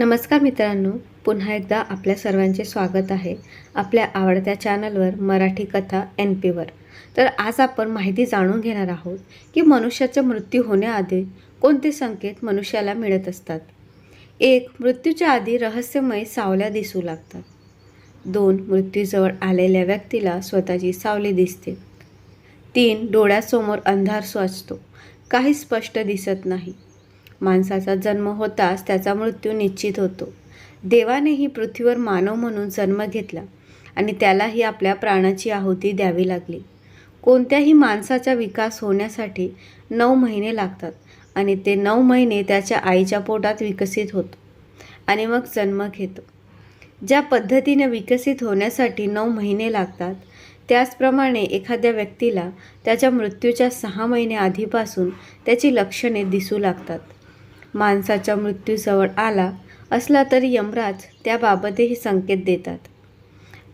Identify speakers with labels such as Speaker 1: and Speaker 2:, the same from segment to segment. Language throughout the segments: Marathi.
Speaker 1: नमस्कार मित्रांनो पुन्हा एकदा आपल्या सर्वांचे स्वागत आहे आपल्या आवडत्या चॅनलवर मराठी कथा एन पीवर तर आज आपण माहिती जाणून घेणार आहोत की मनुष्याचा मृत्यू होण्याआधी कोणते संकेत मनुष्याला मिळत असतात? एक मृत्यूच्या आधी रहस्यमय सावल्या दिसू लागतात. दोन मृत्यूजवळ आलेल्या व्यक्तीला स्वतःची सावली दिसते. तीन डोळ्यासमोर अंधार स्वचतो काही स्पष्ट दिसत नाही. माणसाचा जन्म होताच त्याचा मृत्यू निश्चित होतो. देवानेही पृथ्वीवर मानव म्हणून जन्म घेतला आणि त्यालाही आपल्या प्राणाची आहुती द्यावी लागली. कोणत्याही माणसाचा विकास होण्यासाठी नऊ महिने लागतात आणि ते नऊ महिने त्याच्या आईच्या पोटात विकसित होतो आणि मग जन्म घेतो. ज्या पद्धतीने विकसित होण्यासाठी नऊ महिने लागतात त्याचप्रमाणे एखाद्या व्यक्तीला त्याच्या मृत्यूच्या सहा महिने आधीपासून त्याची लक्षणे दिसू लागतात. माणसाच्या मृत्यूजवळ आला असला तरी यमराज त्याबाबतही संकेत देतात.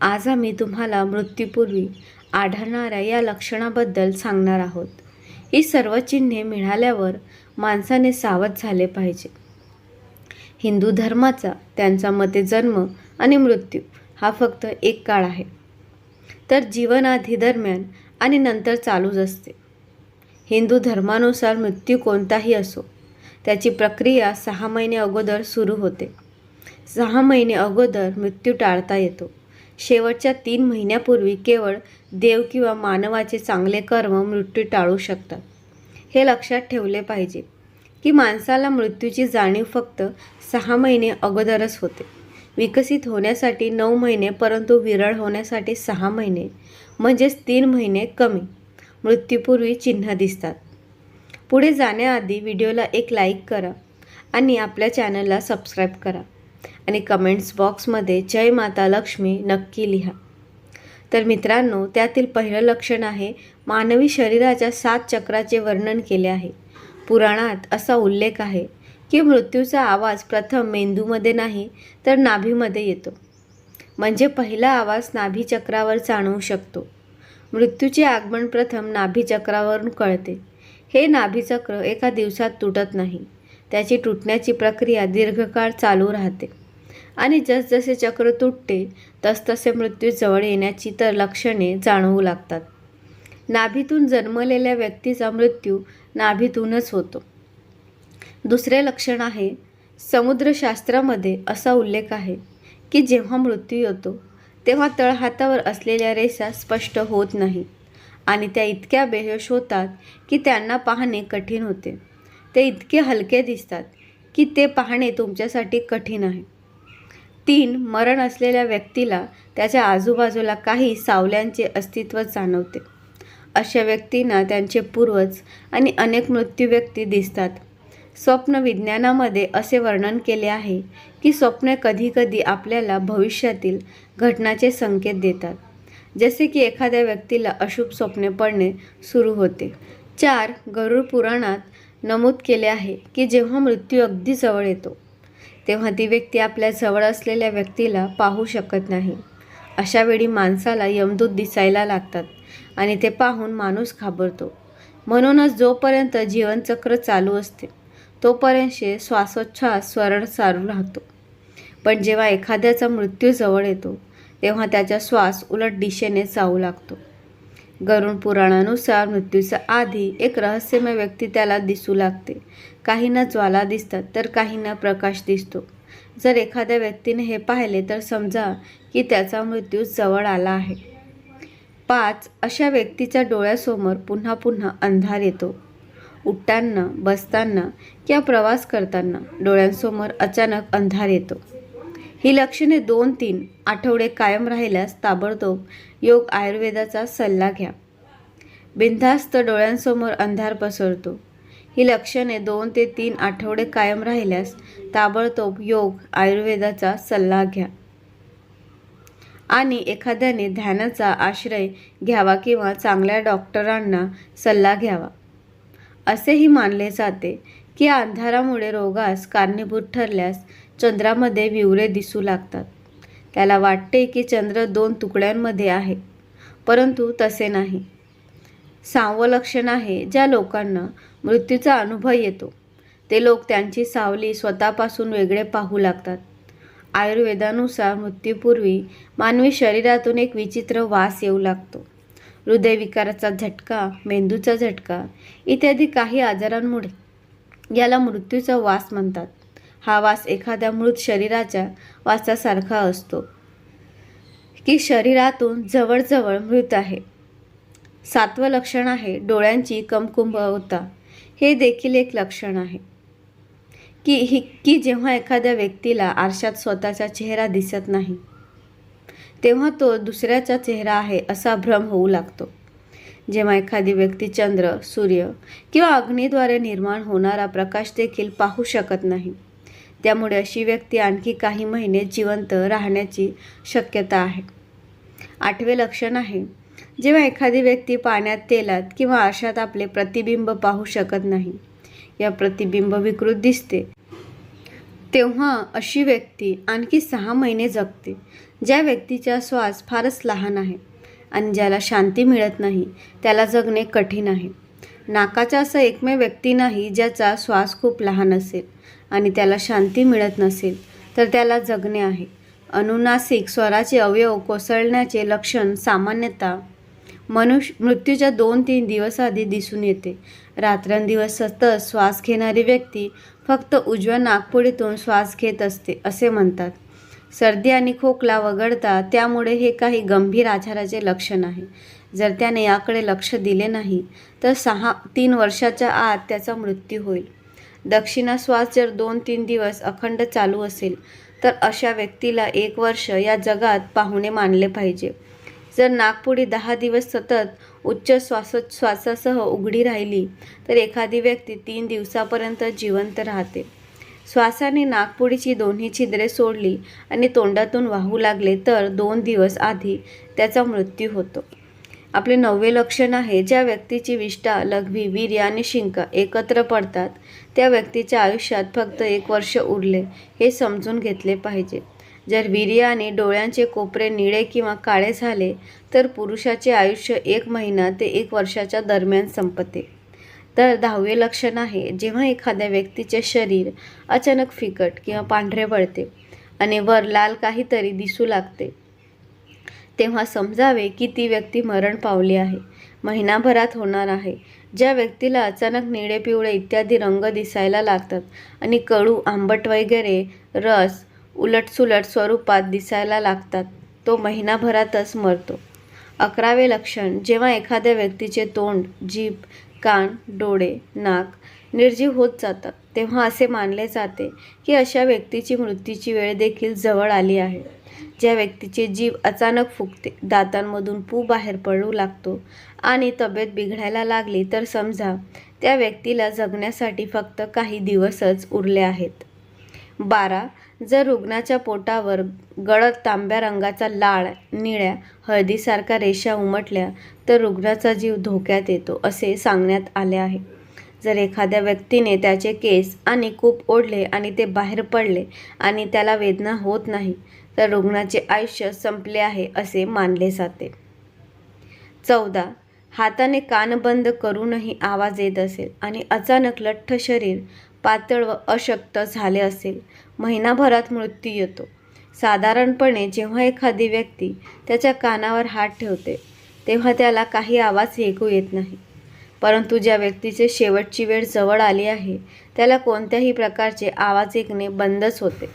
Speaker 1: आज आम्ही तुम्हाला मृत्यूपूर्वी आढळणाऱ्या या लक्षणाबद्दल सांगणार आहोत. ही सर्व चिन्हे मिळाल्यावर माणसाने सावध झाले पाहिजे. हिंदू धर्माचा त्यांचा मते जन्म आणि मृत्यू हा फक्त एक काळ आहे. तर जीवनाधी दरम्यान आणि नंतर चालूच असते. हिंदू धर्मानुसार मृत्यू कोणताही असो त्याची प्रक्रिया सहा महिने अगोदर सुरू होते. सहा महिने अगोदर मृत्यू टाळता येतो. शेवटच्या तीन महिन्यापूर्वी केवळ देव किंवा मानवाचे चांगले कर्म मृत्यू टाळू शकतात. हे लक्षात ठेवले पाहिजे की माणसाला मृत्यूची जाणीव फक्त सहा महिने अगोदरच होते. विकसित होण्यासाठी नऊ महिने परंतु विरळ होण्यासाठी सहा महिने म्हणजेच तीन महिने कमी. मृत्यूपूर्वी चिन्ह दिसतात. पुढे जाण्याआधी व्हिडिओला एक लाईक करा आणि आपल्या चॅनलला सबस्क्राईब करा. आणि कमेंट्स बॉक्समध्ये जय माता लक्ष्मी नक्की लिहा. तर मित्रांनो त्यातील पहिलं लक्षण आहे मानवी शरीराच्या सात चक्राचे वर्णन केले आहे. पुराणात असा उल्लेख आहे की मृत्यूचा आवाज प्रथम मेंदूमध्ये नाही तर नाभीमध्ये येतो. म्हणजे पहिला आवाज नाभीचक्रावर जाणवू शकतो. मृत्यूचे आगमन प्रथम नाभीचक्रावरून कळते. हे नाभीचक्र एका दिवसात तुटत नाही. त्याची तुटण्याची प्रक्रिया दीर्घकाळ चालू राहते. आणि जसजसे चक्र तुटते तसतसे मृत्यू जवळ येण्याची तर लक्षणे जाणवू लागतात. नाभीतून जन्मलेल्या व्यक्तीचा मृत्यू नाभीतूनच होतो. दुसरे लक्षण आहे समुद्रशास्त्रामध्ये असा उल्लेख आहे की जेव्हा मृत्यू येतो तेव्हा तळहातावर असलेल्या रेषा स्पष्ट होत नाही. आणि त्या इतक्या बेहोश होतात की त्यांना पाहणे कठीण होते. ते इतके हलके दिसतात की ते पाहणे तुमच्यासाठी कठीण आहे. तीन मरण असलेल्या व्यक्तीला त्याच्या आजूबाजूला काही सावल्यांचे अस्तित्व जाणवते. अशा व्यक्तींना त्यांचे पूर्वज आणि अनेक मृत्यू व्यक्ती दिसतात. स्वप्न विज्ञानामध्ये असे वर्णन केले आहे की स्वप्ने कधीकधी आपल्याला भविष्यातील घटनाचे संकेत देतात. जसे की एखाद्या व्यक्तीला अशुभ स्वप्ने पडणे सुरू होते. चार गरुड पुराणात नमूद केले आहे की जेव्हा मृत्यू अगदी जवळ येतो तेव्हा ती व्यक्ती आपल्या जवळ असलेल्या व्यक्तीला पाहू शकत नाही. अशावेळी माणसाला यमदूत दिसायला लागतात आणि ते पाहून माणूस घाबरतो. म्हणूनच जोपर्यंत जीवनचक्र चालू असते तोपर्यंत श्वासोच्छ्वास स्वरण चालू राहतो. पण जेव्हा एखाद्याचा मृत्यू जवळ येतो तेव्हा त्याचा श्वास उलट दिशेने जाऊ लागतो. गरुण पुराणानुसार मृत्यूच्या आधी एक रहस्यमय व्यक्ती त्याला दिसू लागते. काहींना ज्वाला दिसतात तर काहींना प्रकाश दिसतो. जर एखाद्या व्यक्तीने हे पाहिले तर समजा की त्याचा मृत्यू जवळ आला आहे. पाच अशा व्यक्तीच्या डोळ्यासमोर पुन्हा पुन्हा अंधार येतो. उठताना बसताना किंवा प्रवास करताना डोळ्यांसमोर अचानक अंधार येतो. ही लक्षणे दोन तीन आठवडे कायम राहिल्यास ताबडतोब योग आयुर्वेदाचा सल्ला घ्या. बिनधास्त डोळ्यांसमोर अंधार पसरतो. ही लक्षणे दोन ते तीन आठवडे कायम राहिल्यास ताबडतोब योग आयुर्वेदाचा सल्ला घ्या. आणि एखाद्याने ध्यानाचा आश्रय घ्यावा किंवा चांगल्या डॉक्टरांना सल्ला घ्यावा. असेही मानले जाते की अंधारामुळे रोगास कारणीभूत ठरल्यास चंद्रामध्ये विवरे दिसू लागतात. त्याला वाटते की चंद्र दोन तुकड्यांमध्ये आहे परंतु तसे नाही. सावं लक्षण आहे ज्या लोकांना मृत्यूचा अनुभव येतो. ते लोक त्यांची सावली स्वतःपासून वेगळे पाहू लागतात. आयुर्वेदानुसार मृत्यूपूर्वी मानवी शरीरातून एक विचित्र वास येऊ लागतो. हृदयविकाराचा झटका मेंदूचा झटका इत्यादी काही आजारांमुळे याला मृत्यूचा वास म्हणतात. हा वास एखाद्या मृत शरीराच्या वासासारखा असतो की शरीरातून जवळजवळ मृत आहे. सातवं लक्षण आहे डोळ्यांची कमकुंभवता हे देखील एक लक्षण आहे. की ही की जेव्हा एखाद्या व्यक्तीला आरशात स्वतःचा चेहरा दिसत नाही तेव्हा तो दुसऱ्याचा चेहरा आहे असा भ्रम होऊ लागतो. जेव्हा एखादी व्यक्ती चंद्र सूर्य किंवा अग्नीद्वारे निर्माण होणारा प्रकाश देखील पाहू शकत नाही त्यामुळे अशी व्यक्ती आणखी काही महिने जिवंत राहण्याची शक्यता आहे. आठवे लक्षण आहे. जेव्हा एखादी व्यक्ती पाण्यात तेलात किंवा आरशात आपले प्रतिबिंब पाहू शकत नाही या प्रतिबिंब विकृत दिसते. तेव्हा अशी व्यक्ती आणखी सहा महिने जगते ज्या व्यक्तीचा श्वास फारच लहान आहे आणि ज्याला शांती मिळत नाही त्याला जगणे कठीण आहे. नाकाचा असा एकमेव व्यक्ती नाही ज्याचा श्वास खूप लहान असेल. आणि त्याला शांती मिळत नसेल तर त्याला जगणे आहे. अनुनासिक स्वराचे अवयव कोसळण्याचे लक्षण सामान्यतः मनुष्य मृत्यूच्या दोन तीन दिवस आधी दिसून येते. रात्रंदिवस सतत श्वास घेणारी व्यक्ती फक्त उजव्या नागपुडीतून श्वास घेत असते असे म्हणतात. सर्दी आणि खोकला वगळता त्यामुळे हे काही गंभीर आजाराचे लक्षण आहे. जर त्याने याकडे लक्ष दिले नाही तर सहा तीन वर्षाच्या आत त्याचा मृत्यू होईल. दक्षिणा श्वास जर दोन तीन दिवस अखंड चालू असेल तर अशा व्यक्तीला एक वर्ष या जगात पाहुणे मानले पाहिजे. जर नागपुडी दहा दिवस सतत उच्च श्वासोच्छ्वासासह उघडी राहिली तर एखादी व्यक्ती तीन दिवसापर्यंत जिवंत राहते. श्वासाने नागपुडीची दोन्ही छिद्रे सोडली आणि तोंडातून वाहू लागले तर दोन दिवस आधी त्याचा मृत्यू होतो. आपले नववे लक्षण आहे ज्या व्यक्तीची विष्ठा लघवी वीर्य आणि शिंक एकत्र पडतात त्या व्यक्तीच्या आयुष्यात फक्त एक वर्ष उरले हे समजून घेतले पाहिजे. जर वीर्य आणि डोळ्यांचे कोपरे निळे किंवा काळे झाले तर पुरुषाचे आयुष्य एक महिना ते एक वर्षाच्या दरम्यान संपते. तर दहावे लक्षण आहे जेव्हा एखाद्या व्यक्तीचे शरीर अचानक फिकट किंवा पांढरे पडते आणि वर लाल काहीतरी दिसू लागते. तेव्हा समजावे की ती व्यक्ती मरण पावली आहे. महिनाभरात होणार आहे. ज्या व्यक्तीला अचानक निळे पिवळे इत्यादी रंग दिसायला लागतात आणि कडू आंबट वगैरे रस उलटसुलट स्वरूपात दिसायला लागतात तो महिनाभरातच मरतो. अकरावे लक्षण जेव्हा एखाद्या व्यक्तीचे तोंड जीभ कान डोळे नाक निर्जीव होत जातात. तेव्हा असे मानले जाते की अशा व्यक्तीची मृत्यूची वेळ देखील जवळ आली आहे. ज्या व्यक्तीचे जीव अचानक फुगते दातांमधून पू बाहेर पडू लागतो आणि तब्येत बिघडायला लागली तर समजा त्या व्यक्तीला जगण्यासाठी फक्त काही दिवसच उरले आहेत. बारा. जर रुग्णाच्या पोटावर गडद तांब्या रंगाचा लाळ निळ्या हळदीसारख्या रेषा उमटल्या तर रुग्णाचा जीव धोक्यात येतो असे सांगण्यात आले आहे. जर एखाद्या व्यक्तीने त्याचे केस आणि कूप ओढले आणि ते बाहेर पडले आणि त्याला वेदना होत नाही तर रुग्णाचे आयुष्य संपले आहे असे मानले जाते. चौदा. हाताने कान बंद करूनही आवाज येत असेल आणि अचानक लठ्ठ शरीर पातळ व अशक्त झाले असेल महिनाभरात मृत्यू येतो. साधारणपणे जेव्हा एखादी व्यक्ती त्याच्या कानावर हात ठेवते तेव्हा त्याला काही आवाज ऐकू येत नाही. परंतु ज्या व्यक्तीचे शेवटची वेळ जवळ आली आहे त्याला कोणत्याही प्रकारचे आवाज ऐकणे बंदच होते.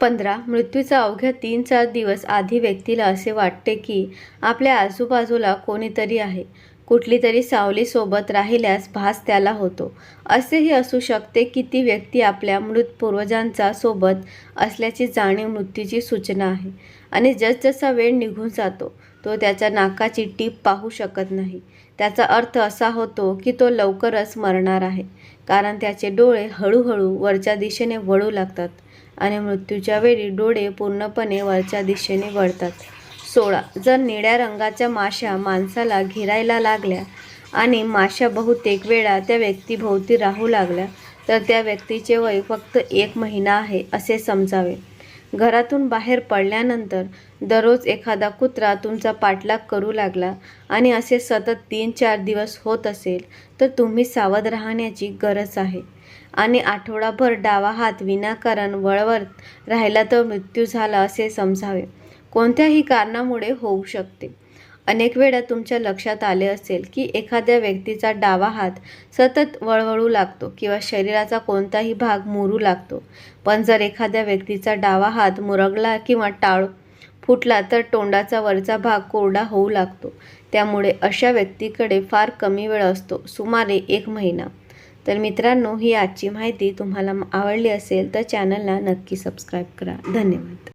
Speaker 1: पंधरा मृत्यूचा अवघ्या तीन चार दिवस आधी व्यक्तीला असे वाटते की आपल्या आजूबाजूला कोणीतरी आहे. कुठली तरी सावलीसोबत राहिल्यास भास त्याला होतो. असेही असू शकते की ती व्यक्ती आपल्या मृत पूर्वजांचा सोबत असल्याची जाणीव मृत्यूची सूचना आहे आणि जसजसा वेळ निघून जातो तो त्याच्या नाकाची टीप पाहू शकत नाही. त्याचा अर्थ असा होतो की तो लवकरच मरणार आहे. कारण त्याचे डोळे हळूहळू वरच्या दिशेने वळू लागतात आणि मृत्यूच्या वेळी डोळे पूर्णपणे वरच्या दिशेने वळतात. सोळा. जर निळ्या रंगाच्या माशा माणसाला घेरायला लागल्या आणि माशा बहुतेक वेळा त्या व्यक्तीभोवती राहू लागल्या तर त्या व्यक्तीचे वय फक्त एक महिना आहे असे समजावे. घरातून बाहेर पडल्यानंतर दररोज एखादा कुत्रा तुमचा पाठलाग करू लागला आणि असे सतत तीन चार दिवस होत असेल तर तुम्ही सावध राहण्याची गरज आहे. आणि आठवडाभर डावा हात विनाकारण वळवत राहिला तर मृत्यू झाला असे समजावे. कोणत्याही कारणामुळे होऊ शकते. अनेक वेळा तुमच्या लक्षात आले असेल की एखाद्या व्यक्तीचा डावा हात सतत वळवळू लागतो किंवा शरीराचा कोणताही भाग मुरू लागतो. पण जर एखाद्या व्यक्तीचा डावा हात मुरगला किंवा टाळ फुटला तर तोंडाचा वरचा भाग कोरडा होऊ लागतो. त्यामुळे अशा व्यक्तीकडे फार कमी वेळ असतो सुमारे एक महिना. तर मित्रांनो ही आजची माहिती तुम्हाला आवडली असेल तर चॅनलला नक्की सबस्क्राईब करा. धन्यवाद.